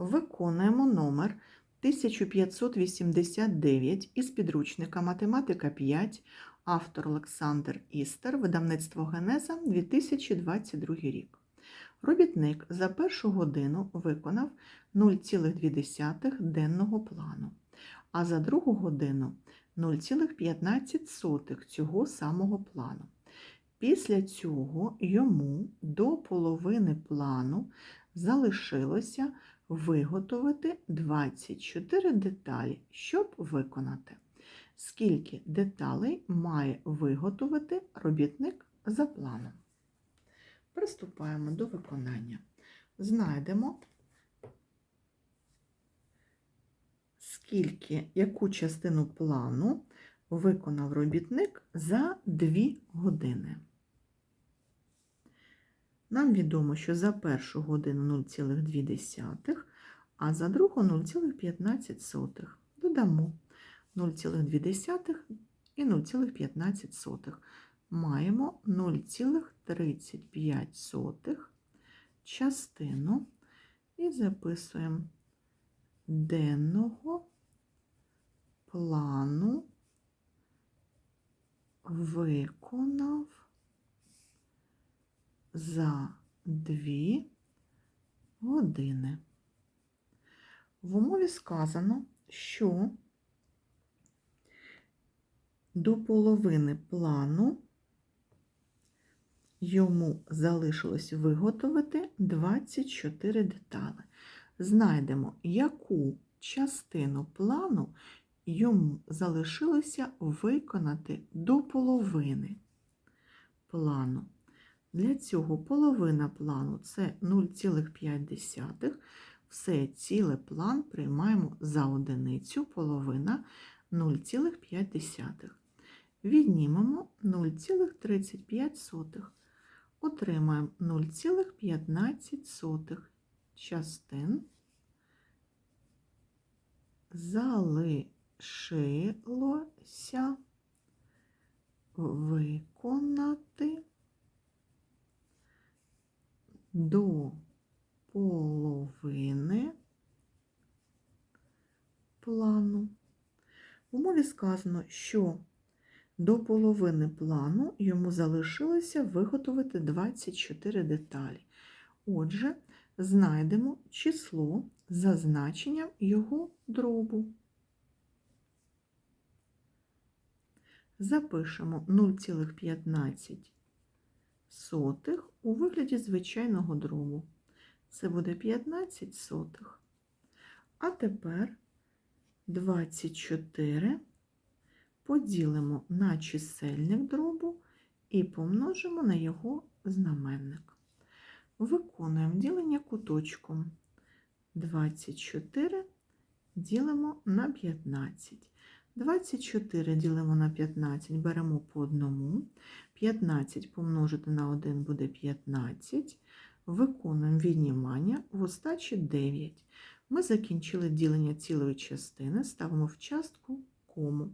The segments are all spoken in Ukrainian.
Виконуємо номер 1589 із підручника Математика 5, автор Олександр Істер, видавництво Генеза 2022 рік. Робітник за першу годину виконав 0,2 денного плану, а за другу годину 0,15 цього самого плану. Після цього йому до половини плану залишилося виготовити 24 деталі, щоб виконати. Скільки деталей має виготовити робітник за планом? Приступаємо до виконання. Знайдемо, скільки, яку частину плану виконав робітник за 2 години. Нам відомо, що за першу годину 0,2, а за другу 0,15. Додамо 0,2 і 0,15. Маємо 0,35 частину і записуємо денного плану виконав за 2 години. В умові сказано, що до половини плану йому залишилось виготовити 24 деталі. Знайдемо, яку частину плану йому залишилося виконати до половини плану. Для цього половина плану це 0,5. Все ціле план приймаємо за одиницю, половина 0,5. Віднімемо 0,35. Отримаємо 0,15 частин. Залишилося виконати до половини плану. В умові сказано, що до половини плану йому залишилося виготовити 24 деталі. Отже, знайдемо число за значенням його дробу. Запишемо 0,15 у вигляді звичайного дробу. Це буде 15 сотих. А тепер 24 поділимо на чисельник дробу і помножимо на його знаменник. Виконуємо ділення куточком. 24 ділимо на 15. 24 ділимо на 15, беремо по одному. 15 помножити на 1 буде 15. Виконуємо віднімання в остачі 9. Ми закінчили ділення цілої частини, ставимо в частку кому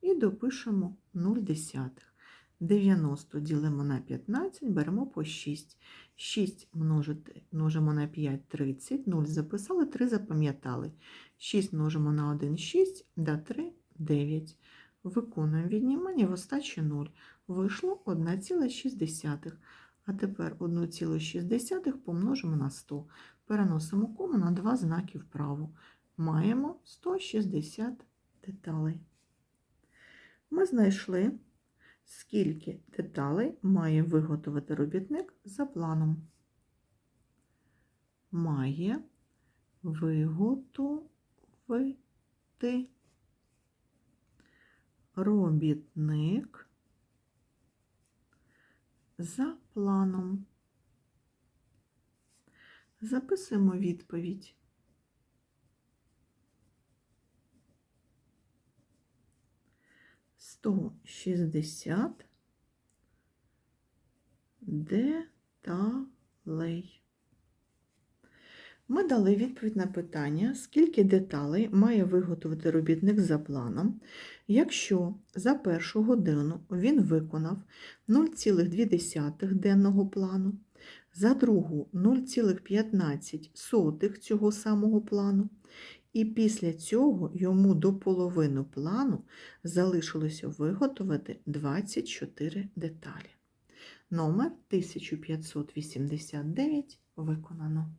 і допишемо 0 десятих. 90 ділимо на 15, беремо по 6. 6 множити, множимо на 5 30, 0 записали, 3 запам'ятали. 6 множимо на 1 6, да 3 9. Виконуємо віднімання в остачі 0. Вийшло 1,6. А тепер 1,6 помножимо на 100. Переносимо кому на два знаки вправо. Маємо 160 деталей. Ми знайшли, скільки деталей має виготовити робітник за планом. Має виготовити робітник за планом. Записуємо відповідь. Сто шістдесят деталей. Ми дали відповідь на питання, скільки деталей має виготовити робітник за планом, якщо за першу годину він виконав 0,2 денного плану, за другу 0,15 цього самого плану, і після цього йому до половини плану залишилося виготовити 24 деталі. Номер 1589 виконано.